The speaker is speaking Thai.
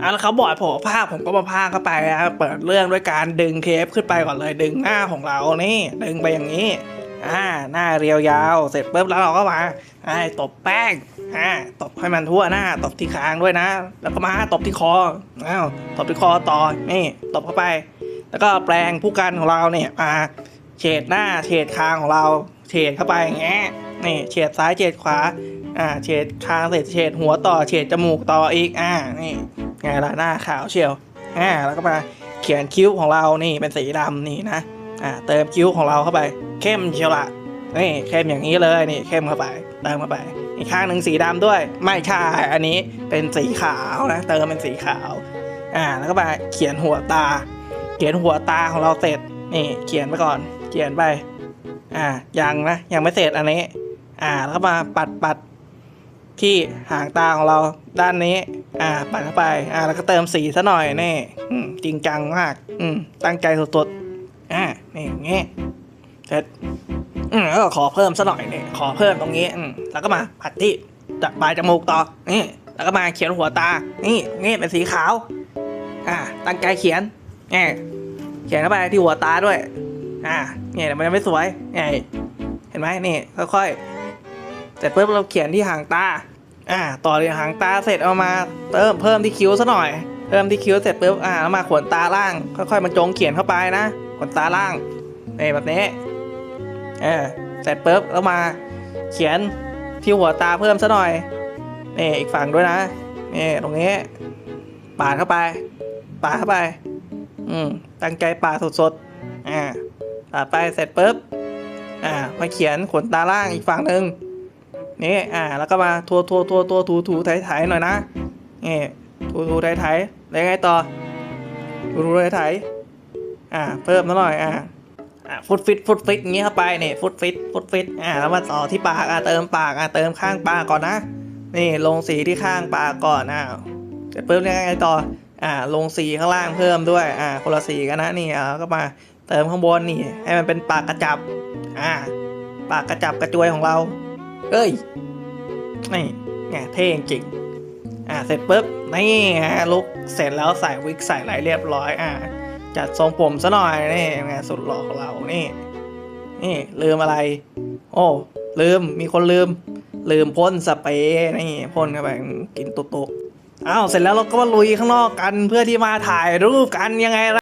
อะแล้วเขาบอกผมภาคผมก็มาภาคเข้าไปนะเปิดเรื่องด้วยการดึงเคฟขึ้นไปก่อนเลยดึงหน้าของเรานี่ดึงไปอย่างนี้อ่าหน้าเรียวยาว เสร็จปุ๊บแล้วเราก็มาไอ้ตบแป้งอ่าตบให้มันทั่วหน้า ตบที่คางด้วยนะ แล้วก็มาตบที่คออ้าวตบที่คอต่อนี่ตบเข้าไป แล้วก็แปลงผู้กันของเราเนี่ยมาเฉดหน้าเฉดคางของเราเฉดเข้าไปอย่างเงี้ยนี่เฉดซ้ายเฉดขวาอ่าเฉดคางเสร็จเฉดหัวต่อเฉดจมูกต่ออีกอ่านี่ ไงล่ะหน้าขาวเชียวอ่าแล้วก็มาเขียนคิ้วของเรานี่เป็นสีดำนี่นะอ่าเติมคิ้วของเราเข้าไป เข้มเชียวละนี่เข้มอย่างนี้เลยนี่เข้มเข้าไปเติมเข้าไป อีกข้างหนึ่งสีดำด้วย ไม่ใช่อันนี้เป็นสีขาวนะเติมเป็นสีขาวอ่าแล้วก็มาเขียนหัวตา เขียนหัวตาของเราเสร็จนี่เขียนไปก่อน เขียนไปอ่ายังนะยังไม่เสร็จอันนี้ อ่าแล้วก็มาปัดปัดที่หางตาของเราด้านนี้ อ่าปัดเข้าไป อ่า แล้วก็เติมสีซะหน่อยนี่อืมจริงจังมาก อืม ตั้งใจสุดๆอ่านี่อย่างงี้เสร็จอืมแล้วก็ขอเพิ่มซะหน่อยนี่ขอเพิ่มตรงนี้ อืม แล้วก็มาผัดที่จับปลายจมูกต่อ นี่ แล้วก็มาเขียนหัวตา นี่นี่เป็นสีขาว อ่า ตั้งใจเขียนนี่เขียนเข้าไปที่หัวตาด้วย อ่า เนี่ยแต่มันยังไม่สวยนี่เห็นไหมนี่ค่อยๆเสร็จปุ๊บเราเขียนที่หางตา อ่าต่อที่หางตาเสร็จเอามาเติมเพิ่มที่คิ้วซะหน่อยเพิ่มที่คิ้วเสร็จปุ๊บอ่าแล้วมาขนตาล่างค่อยๆมันจงเขียนเข้าไปนะขนตาล่างนี่แบบนี้เออเสร็จปุ๊บแล้วมาเขียนที่หัวตาเพิ่มซะหน่อยนี่อีกฝั่งด้วยนะนี่ตรงนี้ปาดเข้าไป ปาดเข้าไป อืมตั้งใจปาดสดๆอ่าปาดไปเสร็จปุ๊บอ่ามาเขียนขนตาล่างอีกฝั่งหนึ่ง นี่อ่าแล้วก็มาทัวทัวทัวทัวถูถูไถไถหน่อยนะนี่ถูถูไถไถแล้วไงต่อถูถูไถไถอ่าเพิ่มนิดหน่อยอ่าอ่าฟุตฟิตฟุตฟิตอย่างงี้เข้าไปนี่ฟุตฟิตฟุตฟิตอ่าแล้วมาต่อที่ปากอ่าเติมปากอ่าเติมข้างปากก่อนนะนี่ลงสีที่ข้างปากก่อนอ่าเสร็จปุ๊บยังไงต่ออ่าลงสีข้างล่างเพิ่มด้วยอ่าคนละสีกันนะนี่อ่าก็มาเติมข้างบนนี่ให้มันเป็นปากกระจับอ่าปากกระจับกระจวยของเรา เอ้ย นี่ไงเท่จริง อ่า เสร็จปุ๊บ นี่ฮะลุกเสร็จแล้วใส่วิกใส่อะไรเรียบร้อย อ่า จัดทรงผมซะหน่อยนี่ไงสุดหล่อของเรา นี่ นี่ ลืมอะไร โอ้ ลืม มีคนลืม ลืมพ่นสเปรย์นี่พ่นเข้าไปกินตุกๆอ้าว เสร็จแล้วเราก็มาลุยข้างนอกกันเพื่อที่มาถ่ายรูปกันยังไงล่ะ